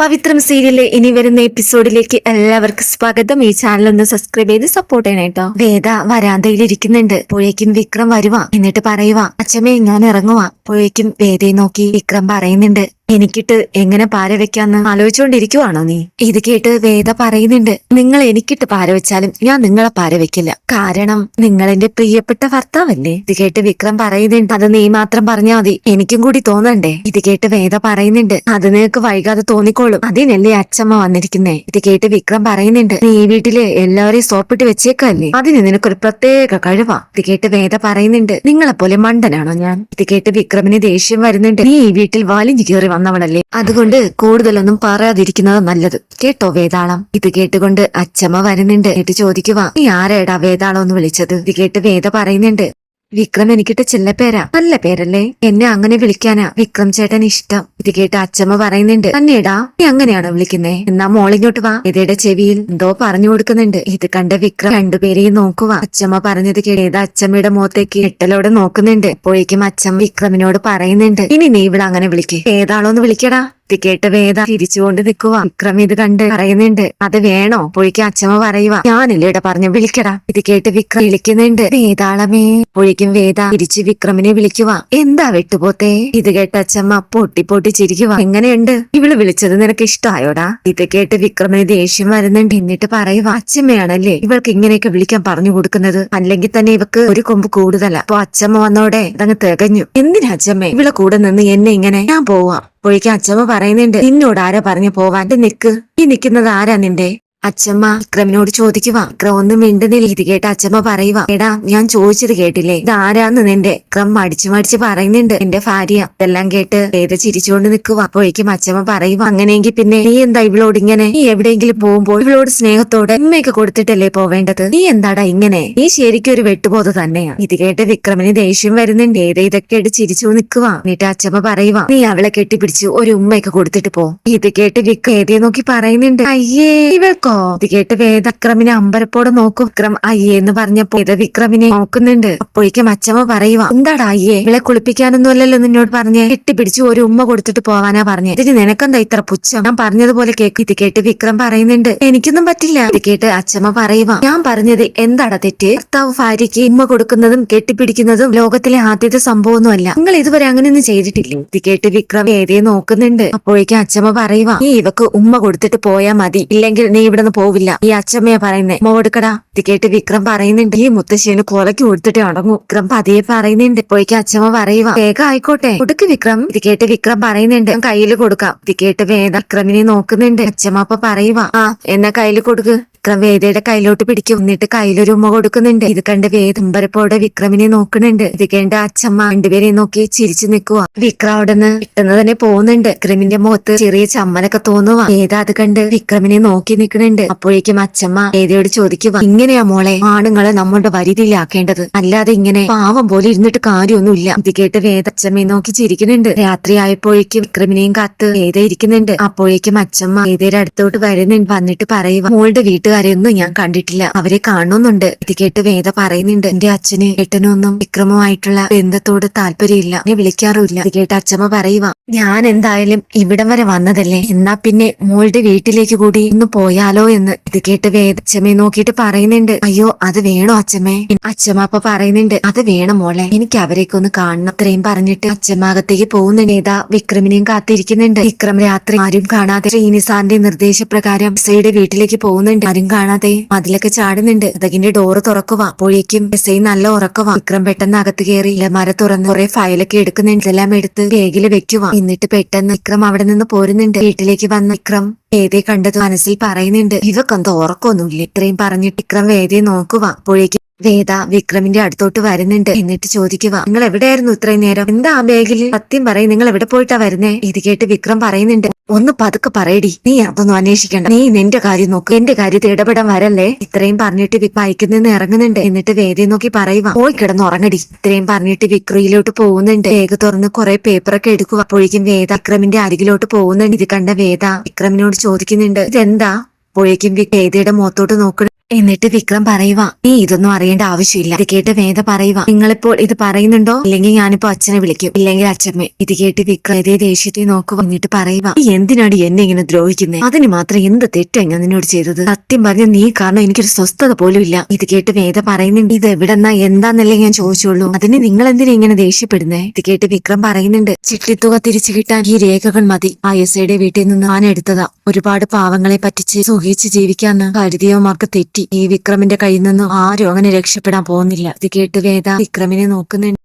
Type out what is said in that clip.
പവിത്രം സീരിയലിലെ ഇനി വരുന്ന എപ്പിസോഡിലേക്ക് എല്ലാവർക്കും സ്വാഗതം. ഈ ചാനൽ ഒന്ന് സബ്സ്ക്രൈബ് ചെയ്ത് സപ്പോർട്ട് ചെയ്യണം കേട്ടോ വേദ വരാന്തയിൽ ഇരിക്കുന്നുണ്ട്. പുഴയ്ക്കും വിക്രം വരുവാ. എന്നിട്ട് പറയുവാ അച്ഛമ്മേ ഞാൻ ഇറങ്ങുവാ. പുഴയ്ക്കും വേദയെ നോക്കി വിക്രം പറയുന്നുണ്ട്. എനിക്കിട്ട് എങ്ങനെ പാര വെക്കാന്ന് ആലോചിച്ചുകൊണ്ടിരിക്കുവാണോ നീ? ഇത് കേട്ട് വേദ പറയുന്നുണ്ട്. നിങ്ങൾ എനിക്കിട്ട് പാര വെച്ചാലും ഞാൻ നിങ്ങളെ പാര വെക്കില്ല. കാരണം നിങ്ങൾ എന്റെ പ്രിയപ്പെട്ട ഭർത്താവല്ലേ? ഇത് കേട്ട് വിക്രം പറയുന്നുണ്ട്. അത് നീ മാത്രം പറഞ്ഞാൽ മതി. എനിക്കും കൂടി തോന്നണ്ടേ? ഇത് കേട്ട് വേദ പറയുന്നുണ്ട്. അത് നിനക്ക് വൈകാതെ തോന്നിക്കോളും. അതിനല്ലേ അച്ഛമ്മ വന്നിരിക്കുന്നേ? ഇത് കേട്ട് വിക്രം പറയുന്നുണ്ട്. നീ ഈ വീട്ടിൽ എല്ലാവരെയും സോപ്പിട്ട് വെച്ചേക്കല്ലേ? അതിന് നിനക്കൊരു പ്രത്യേക കഴിവാ. ഇത് കേട്ട് വേദ പറയുന്നുണ്ട്. നിങ്ങളെ പോലെ മണ്ടനാണോ ഞാൻ? ഇത് കേട്ട് വിക്രമിന് ദേഷ്യം വരുന്നുണ്ട്. നീ ഈ വീട്ടിൽ വലിഞ്ഞു കയറി വന്നവളല്ലേ? അതുകൊണ്ട് കൂടുതലൊന്നും പറയാതിരിക്കുന്നത് നല്ലത്. കേട്ടോ വേതാളം. ഇത് കേട്ടുകൊണ്ട് അച്ഛമ്മ വരുന്നുണ്ട്. എന്നിട്ട് ചോദിക്കുവാ നീ ആരേടാ വേതാളം എന്ന് വിളിച്ചത്? ഇത് കേട്ട് വേദ പറയുന്നുണ്ട്. വിക്രം എനിക്കിട്ട ചില്ല പേരാ. നല്ല പേരല്ലേ? എന്നെ അങ്ങനെ വിളിക്കാനാ വിക്രം ചേട്ടൻ ഇഷ്ടം. ഇത് കേട്ട് അച്ഛമ്മ പറയുന്നുണ്ട് തന്നെടാ നീ അങ്ങനെയാണോ വിളിക്കുന്നേ? എന്നാ മോളിങ്ങോട്ട് വാ. ഇതയുടെ ചെവിയിൽ എന്തോ പറഞ്ഞു കൊടുക്കുന്നുണ്ട്. ഇത് കണ്ട വിക്രം രണ്ടുപേരെയും നോക്കുക അച്ഛമ്മ പറഞ്ഞത് കേട്ട അച്ഛമ്മയുടെ മുഖത്തേക്ക് എട്ടലോടെ നോക്കുന്നുണ്ട്. അപ്പോഴേക്കും അച്ഛൻ വിക്രമിനോട് പറയുന്നുണ്ട് ഇനി നീ ഇവിടെ അങ്ങനെ വിളിക്കേ. ഏതാളോന്ന് വിളിക്കടാ. ഇത് കേട്ട് വേദ തിരിച്ചുകൊണ്ട് നിൽക്കുക വിക്രം ഇത് കണ്ട് പറയുന്നുണ്ട് അത് വേണോ? പുഴിക്ക് അച്ഛമ്മ പറയുക ഞാനില്ലേടാ പറഞ്ഞു വിളിക്കടാ. ഇത് കേട്ട് വിക്രം വിളിക്കുന്നുണ്ട്. വേതാളമേ. പുഴിക്കും വേദ തിരിച്ച് വിക്രമിനെ വിളിക്കുക എന്താ വെട്ടുപോത്തേ? ഇത് കേട്ട് അച്ഛമ്മ പൊട്ടി പൊട്ടി ചിരിക്കുക എങ്ങനെയുണ്ട്? ഇവൾ വിളിച്ചത് നിനക്ക് ഇഷ്ടമായോടാ ഇത് കേട്ട് വിക്രമിന് ദേഷ്യം വരുന്നുണ്ട്. എന്നിട്ട് പറയുക അച്ഛമ്മയാണല്ലേ ഇവൾക്ക് ഇങ്ങനെയൊക്കെ വിളിക്കാൻ പറഞ്ഞു കൊടുക്കുന്നത്? അല്ലെങ്കിൽ തന്നെ ഇവക്ക് ഒരു കൊമ്പ് കൂടുതലാ. അപ്പൊ അച്ഛമ്മ വന്നോടെ അതങ്ങ് തികഞ്ഞു. എന്തിനാ അച്ഛമ്മേ ഇവളെ കൂടെ നിന്ന് എന്നെ ഇങ്ങനെ? ഞാൻ പോവാ. അപ്പോഴേക്കും അച്ഛമ്മ പറയുന്നുണ്ട് നിന്നോട് ആരാ പറഞ്ഞു പോവാൻ? നിക്ക്. ഈ നിക്കുന്നത് ആരാ നിന്റെ? അച്ഛമ്മ വിക്രമിനോട് ചോദിക്കുക വിക്രം ഒന്നും മിണ്ടുന്നില്ല. ഇത് കേട്ട് അച്ഛമ്മ പറയുക എടാ ഞാൻ ചോദിച്ചത് കേട്ടില്ലേ? ഇത് ആരാന്ന് നിന്റെ? വിക്രം മടിച്ചു മടിച്ച് പറയുന്നുണ്ട്. എന്റെ ഭാര്യ. ഇതെല്ലാം കേട്ട് വേദ ചിരിച്ചുകൊണ്ട് നിൽക്കുക അപ്പോഴേക്കും അച്ചമ്മ പറയുക അങ്ങനെയെങ്കിൽ പിന്നെ നീ എന്താ ഇവളോട് ഇങ്ങനെ? നീ എവിടെയെങ്കിലും പോകുമ്പോൾ ഇവളോട് സ്നേഹത്തോടെ അമ്മയൊക്കെ കൊടുത്തിട്ടല്ലേ പോവേണ്ടത്? നീ എന്താടാ ഇങ്ങനെ? നീ ശരിക്കും ഒരു വെട്ടുപോധ തന്നെയാ. ഇത് കേട്ട് വിക്രമിന് ദേഷ്യം വരുന്നുണ്ട്. ഏത് ഇതൊക്കെ എടുത്ത് ചിരിച്ചു നിൽക്കുക എന്നിട്ട് അച്ചമ്മ പറയുക നീ അവളെ കെട്ടിപ്പിടിച്ച് ഒരു ഉമ്മയൊക്കെ കൊടുത്തിട്ട് പോ. ഇത് കേട്ട് വിക്രം ഏതേ നോക്കി പറയുന്നുണ്ട് അയ്യേ ഇവൾക്കോ? ഇത് കേട്ട് വേദ വിക്രമിനെ അമ്പരപ്പോടെ നോക്കും. വിക്രം അയ്യേ എന്ന് പറഞ്ഞപ്പോ വേദ വിക്രമിനെ നോക്കുന്നുണ്ട്. അപ്പോഴേക്കും അച്ഛമ്മ പറയുക എന്താടാ അയ്യേ ഇവളെ കുളിപ്പിക്കാനൊന്നും അല്ലല്ലോ നിന്നോട് പറഞ്ഞേ. കെട്ടിപ്പിടിച്ച് ഒരു ഉമ്മ കൊടുത്തിട്ട് പോവാനാ പറഞ്ഞേ. ഇതിന് നിനക്കെന്താ ഇത്ര പുച്ഛം? ഞാൻ പറഞ്ഞതുപോലെ കേക്ക് ഇത് കേട്ട് വിക്രം പറയുന്നുണ്ട്. എനിക്കൊന്നും പറ്റില്ല. ഇത് കേട്ട് അച്ഛമ്മ പറയുക ഞാൻ പറഞ്ഞത് എന്താടാ തെറ്റ്? ഭർത്താവ് ഭാര്യയ്ക്ക് ഉമ്മ കൊടുക്കുന്നതും കെട്ടിപ്പിടിക്കുന്നതും ലോകത്തിലെ ആദ്യത്തെ സംഭവമൊന്നുമല്ല. നിങ്ങൾ ഇതുവരെ അങ്ങനെയൊന്നും ചെയ്തിട്ടില്ലേ. ഇത് കേട്ട് വിക്രം ഏതേ നോക്കുന്നുണ്ട്. അപ്പോഴേക്കും അച്ഛമ്മ പറയുക നീ ഇവക്ക് ഉമ്മ കൊടുത്തിട്ട് പോയാ മതി. ഇല്ലെങ്കിൽ നീ നിന്ന് പോവില്ല. ഈ അച്ഛമ്മയെ പറയുന്നേ മോടുക്കടാ ഇത് കേട്ട് വിക്രം പറയുന്നുണ്ട്. ഈ മുത്തശ്ശിന് കൊലക്ക് കൊടുത്തിട്ട് അടങ്ങൂ. വിക്രം പതിയെ പറയുന്നുണ്ട്. പോയിക്ക് അച്ഛമ്മ പറയുക. വേഗം ആയിക്കോട്ടെ. കൊടുക്ക് വിക്രം. ഇത് കേട്ട് വിക്രം പറയുന്നുണ്ട്. കയ്യിൽ കൊടുക്കാം. ഇത് കേട്ട് വേദ വിക്രമിനെ നോക്കുന്നുണ്ട്. അച്ഛമ്മ അപ്പൊ പറയുക ആ എന്നാ കയ്യിൽ കൊടുക്ക്. വിക്രം വേദയുടെ കയ്യിലോട്ട് പിടിക്കും. എന്നിട്ട് കയ്യിലൊരു ഉമ്മ കൊടുക്കുന്നുണ്ട്. ഇത് കണ്ട് വേദംബരപ്പോടെ വിക്രമിനെ നോക്കുന്നുണ്ട്. ഇത് കണ്ട് അച്ഛമ്മ രണ്ടുപേരെയും നോക്കി ചിരിച്ചു നിൽക്കുക വിക്രം അവിടെ നിന്ന് പെട്ടെന്ന് തന്നെ പോകുന്നുണ്ട്. വിക്രമിന്റെ മുഖത്ത് ചെറിയ ചമ്മനൊക്കെ തോന്നുക വേദ അത് കണ്ട് വിക്രമിനെ നോക്കി നിൽക്കുന്നുണ്ട്. അപ്പോഴേക്കും അച്ഛമ്മ വേദയോട് ചോദിക്കുക ഇങ്ങനെയാ മോളെ ആണുങ്ങളെ നമ്മുടെ വരിതിയിലാക്കേണ്ടത് അല്ലാതെ ഇങ്ങനെ പാവം പോലെ ഇരുന്നിട്ട് കാര്യമൊന്നുമില്ല. ഇത് കേട്ട് വേദ അച്ഛമ്മയെ നോക്കി ചിരിക്കുന്നുണ്ട്. രാത്രി ആയപ്പോഴേക്കും വിക്രമിനെയും കാത്ത് വേദ ഇരിക്കുന്നുണ്ട്. അപ്പോഴേക്കും അച്ഛമ്മ വേദയുടെ അടുത്തോട്ട് വരുന്നുണ്ട്. വന്നിട്ട് പറയുക മോളുടെ വീട്ടുകാരെയൊന്നും ഞാൻ കണ്ടിട്ടില്ല. അവരെ കാണുന്നുണ്ട്. ഇത് കേട്ട് വേദ പറയുന്നുണ്ട്. എന്റെ അച്ഛന് ഏട്ടനൊന്നും വിക്രമമായിട്ടുള്ള ബന്ധത്തോട് താല്പര്യമില്ല. എന്നെ വിളിക്കാറുമില്ല. ഇത് കേട്ട് അച്ഛമ്മ പറയുക ഞാൻ എന്തായാലും ഇവിടം വരെ വന്നതല്ലേ? എന്നാ പിന്നെ മോളുടെ വീട്ടിലേക്ക് കൂടി ഒന്ന് പോയാലോ എന്ന്? ഇത് കേട്ട് വേദ നോക്കിയിട്ട് പറയുന്നുണ്ട്. അയ്യോ അത് വേണോ അച്ഛമ്മേ അച്ഛമ്മ അപ്പൊ പറയുന്നുണ്ട് അത് വേണം മോളെ. എനിക്ക് അവരെയൊക്കെ ഒന്ന് കാണണം. അത്രയും പറഞ്ഞിട്ട് അച്ഛമ്മകത്തേക്ക് പോകുന്ന. ഏതാ വിക്രമിനെയും കാത്തിരിക്കുന്നുണ്ട്. വിക്രം രാത്രി ആരും കാണാതെ ശ്രീനിസാറിന്റെ നിർദ്ദേശപ്രകാരം സയുടെ വീട്ടിലേക്ക് പോകുന്നുണ്ട്. ആരും കാണാതെ മതിലൊക്കെ ചാടുന്നുണ്ട്. അതകിന്റെ ഡോറ് തുറക്കുക അപ്പോഴേക്കും എസ് ഐ നല്ല ഉറക്കുക വിക്രം പെട്ടെന്ന് അകത്ത് കയറി മര തുറന്ന് കുറെ ഫയലൊക്കെ എടുക്കുന്നുണ്ട്. ഇതെല്ലാം എടുത്ത് ബേഗിൽ വെക്കുക എന്നിട്ട് പെട്ടെന്ന് വിക്രം അവിടെ നിന്ന് പോരുന്നുണ്ട്. വീട്ടിലേക്ക് വന്ന വിക്രം വേദയെ കണ്ടത് മനസ്സിൽ പറയുന്നുണ്ട്. ഇവക്കെന്തോ ഉറക്കൊന്നുമില്ല. ഇത്രയും പറഞ്ഞിട്ട് വിക്രം വേദയെ നോക്കുക അപ്പോഴേക്കും വേദ വിക്രമിന്റെ അടുത്തോട്ട് വരുന്നുണ്ട്. എന്നിട്ട് ചോദിക്കുക നിങ്ങൾ എവിടെയായിരുന്നു ഇത്രയും നേരം? എന്താ ആ ബാഗിൽ? സത്യം പറയും നിങ്ങൾ എവിടെ പോയിട്ടാ വരുന്നേ? ഇത് കേട്ട് വിക്രം പറയുന്നുണ്ട് ഒന്ന് പതുക്കെ പറയടി. നീ അതൊന്നും അന്വേഷിക്കണ്ട. നീ നിന്റെ കാര്യം നോക്ക്. എന്റെ കാര്യത്തിൽ ഇടപെടാൻ വരല്ലേ? ഇത്രയും പറഞ്ഞിട്ട് ബൈക്കിൽ നിന്ന് ഇറങ്ങുന്നുണ്ട്. എന്നിട്ട് വേദയെ നോക്കി പറയുക പോയി കിടന്ന് ഉറങ്ങടി. ഇത്രയും പറഞ്ഞിട്ട് വിക്രയിലോട്ട് പോകുന്നുണ്ട്. വേഗ തുറന്ന് കുറെ പേപ്പറൊക്കെ എടുക്കുക. അപ്പോഴേക്കും വേദ വിക്രമിന്റെ അരികിലോട്ട് പോകുന്നുണ്ട്. ഇത് കണ്ട വേദ വിക്രമിനോട് ചോദിക്കുന്നുണ്ട് ഇതെന്താ? അപ്പോഴേക്കും വേദയുടെ മുഖത്തോട്ട് നോക്കണം എന്നിട്ട് വിക്രം പറയുക നീ ഇതൊന്നും അറിയേണ്ട ആവശ്യമില്ല. ഇത് കേട്ട് വേദ പറയുക നിങ്ങളിപ്പോൾ ഇത് പറയുന്നുണ്ടോ? ഇല്ലെങ്കിൽ ഞാനിപ്പോ അച്ഛനെ വിളിക്കും. ഇല്ലെങ്കിൽ അച്ഛമ്മ ഇത് കേട്ട് വിക്രം ഇതേ ദേഷ്യത്തെ നോക്കുക എന്നിട്ട് പറയുക നീ എന്തിനാണ് എന്നെ ഇങ്ങനെ ദ്രോഹിക്കുന്നത് അതിന് മാത്രം എന്ത് തെറ്റാ ഞാൻ നിന്നോട് ചെയ്തത്? സത്യം പറഞ്ഞ നീ കാരണം എനിക്കൊരു സ്വസ്ഥത പോലും ഇല്ല. ഇത് കേട്ട് വേദ പറയുന്നുണ്ട്. ഇത് എവിടെന്നാ എന്താന്നല്ലേ ഞാൻ ചോദിച്ചോളൂ അതിന് നിങ്ങൾ എന്തിനാ ഇങ്ങനെ ദേഷ്യപ്പെടുന്നേ? ഇത് കേട്ട് വിക്രം പറയുന്നുണ്ട്. ചിട്ടിത്തുക തിരിച്ചു കിട്ടാൻ ഈ രേഖകൾ മതി. ആ എസ് ഐയുടെ വീട്ടിൽ നിന്ന് ഞാൻ എടുത്തതാ. ഒരുപാട് പാവങ്ങളെ പറ്റിച്ച് സുഖിച്ച് ജീവിക്കാന്ന് കരുതിയവന്മാർക്ക് തെറ്റി ഈ വിക്രമിന്റെ കയ്യിൽ നിന്നും ആരും അങ്ങനെ രക്ഷപ്പെടാൻ പോകുന്നില്ല. ഇത് കേട്ട് വേദ വിക്രമിനെ നോക്കുന്നുണ്ട്.